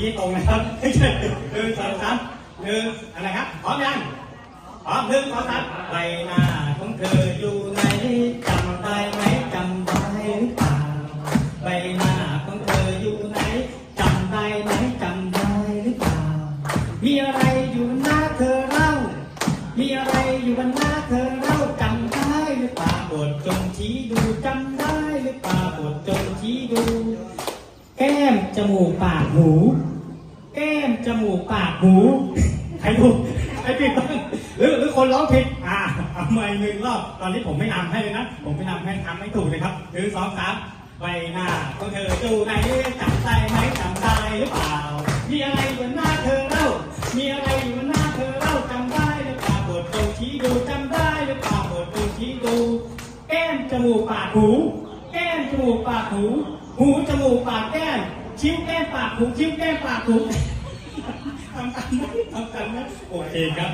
ชี้ตรงนะครับไม่ใช่หนึ่งสองสามหนึ่งอะไรครับพร้อมยังพร้อมหนึ่งสองสามใบหน้าของเธออยู่ไหนจำได้ไหมจำได้หรือเปล่าใบหน้าของเธออยู่ไหนจำได้ไหมจำได้หรือเปล่ามีอะไรอยู่บนหน้าเธอเล่า มีอะไรอยู่บนหน้าเธอเล่าจำได้หรือเปล่าโปรดจงชี้ดูจำได้หรือเปล่าโปรดจงชี้ดู แก้มจมูกปากหู มจมูกปากหูใครถูกใครผิดบ้างหรือหรือคนร้องผิดอ่าเอาใหม่หนึ่งรอบตอนนี้ผมไม่นำให้เลยนะ ผมไม่นำให้ทำให้ถูกเลยครับหนึ่สองสามใบหน้าของเธออยู่ไหนจำได้ไหมจำได้หรือเปล่า มีอะไรอยู่บนหน้าเธอเล่า มีอะไรอยู่บนหน้าเธอเล่าจำได้หรือเปล่าปรดจงชี้ดูจำได้หรือเปล่าปรดจงชี้ดู แก้มจมูกปากหู แก้มจมูกปากหู หูจมูกปากแก้ม ชิ้วแก้มปากหูชิ้วแก้มปากหู ทำกันไหมทำกันไหมโอเคครับ